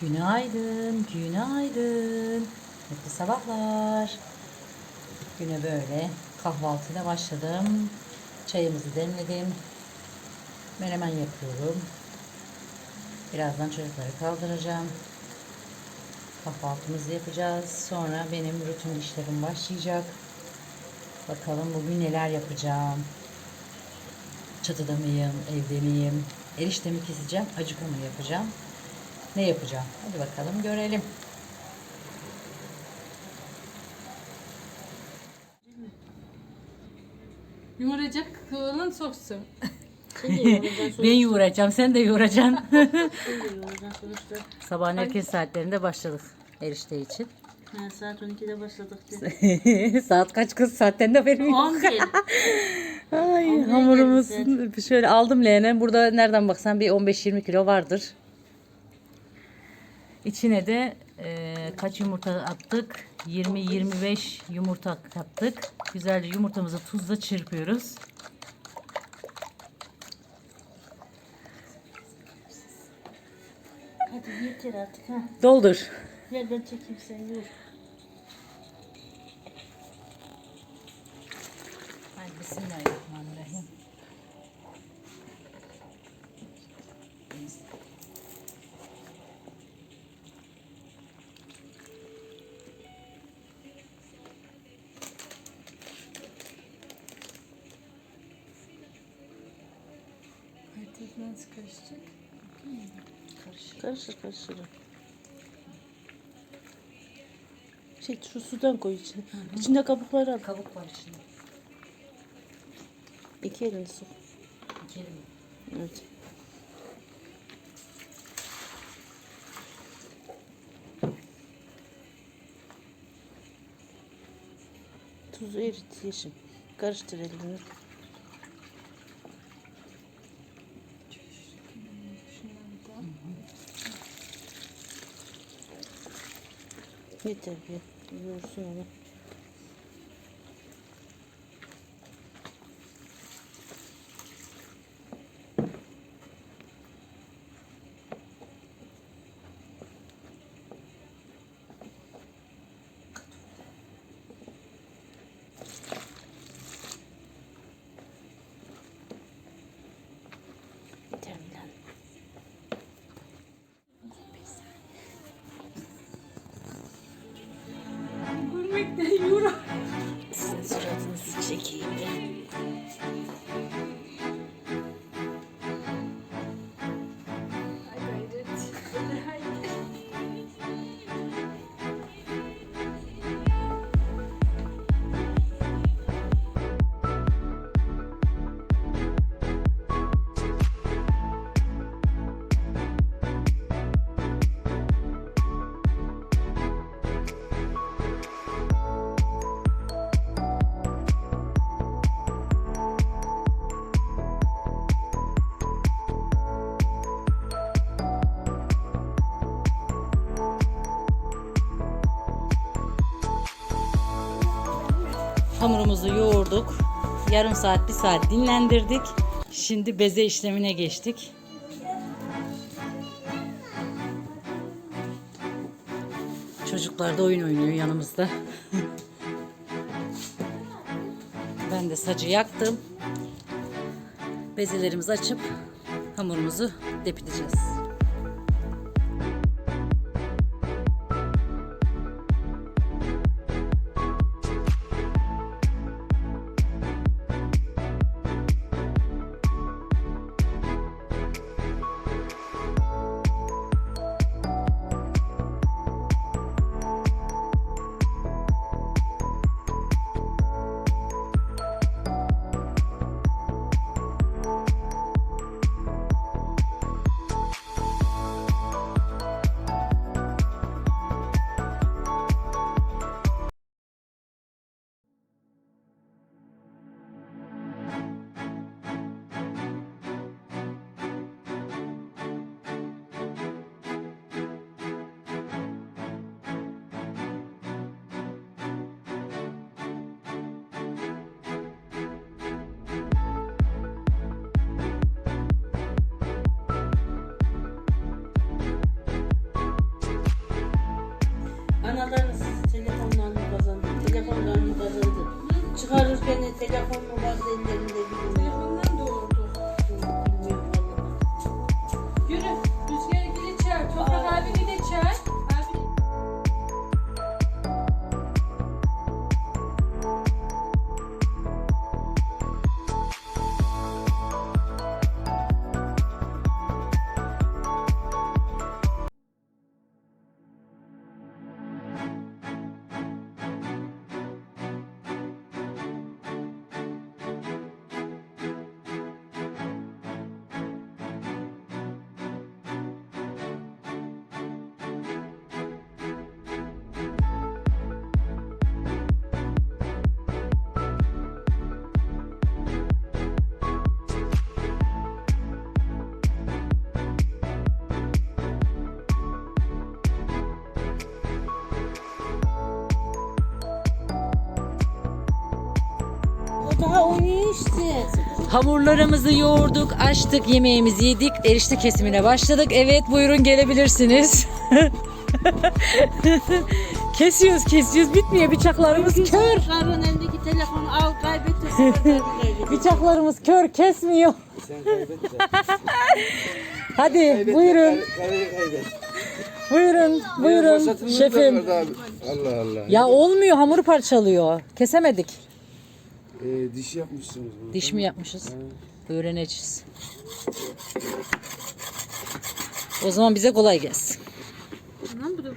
Günaydın, günaydın. Mutlu sabahlar. Güne böyle kahvaltıyla başladım. Çayımızı demledim. Menemen yapıyorum. Birazdan çocukları kaldıracağım. Kahvaltımızı yapacağız. Sonra benim rutin işlerim başlayacak. Bakalım bugün neler yapacağım. Çatıda mıyım, evde miyim? Eriştemi keseceğim, acıka mı yapacağım? Ne yapacağım? Hadi bakalım görelim. Yumuracak kıvılın soksun. Ben yoğuracağım, sen de yoğuracaksın. Sabahın erken saatlerinde başladık erişte için. Ha, saat 12'de başladık. de. Saat kaç kız? Saatten de haberim yok. 11. Ay hamurumuz şöyle aldım leğene. Burada nereden baksan bir 15-20 kilo vardır. İçine de e, kaç yumurta attık? 20-25 yumurta kattık. Güzelce yumurtamızı tuzla çırpıyoruz. Hadi yeter artık ha. Doldur. Ver ben çekeyim sen. nasıl karışacak? Karıştır karıştır. Şey şu sudan koy içine. İçinde kabukları al. Kabuk var içinde. İki elini sok. İçeri mi? Evet. Tuzu erit yeşim. Karıştır elini. Yeter bir. Yoğursun onu. Hamurumuzu yoğurduk. Yarım saat, bir saat dinlendirdik. Şimdi beze işlemine geçtik. Çocuklar da oyun oynuyor yanımızda. ben de sacı yaktım. Bezelerimizi açıp hamurumuzu depileceğiz. ট্রেনেতে যখন işte. Hamurlarımızı yoğurduk, açtık, yemeğimizi yedik, erişte kesimine başladık. Evet buyurun gelebilirsiniz. kesiyoruz kesiyoruz bitmiyor bıçaklarımız kör. Karın elindeki telefonu al kaybettirsin. Bıçaklarımız kör kesmiyor. Sen. Hadi buyurun kaybet. buyurun buyurun şefim. Allah Allah. Ya olmuyor hamuru parçalıyor. Kesemedik. Ee, diş yapmışsınız. Burada. Diş mi yapmışız? He. Öğreneceğiz. O zaman bize kolay gelsin. Tamam bu da bu.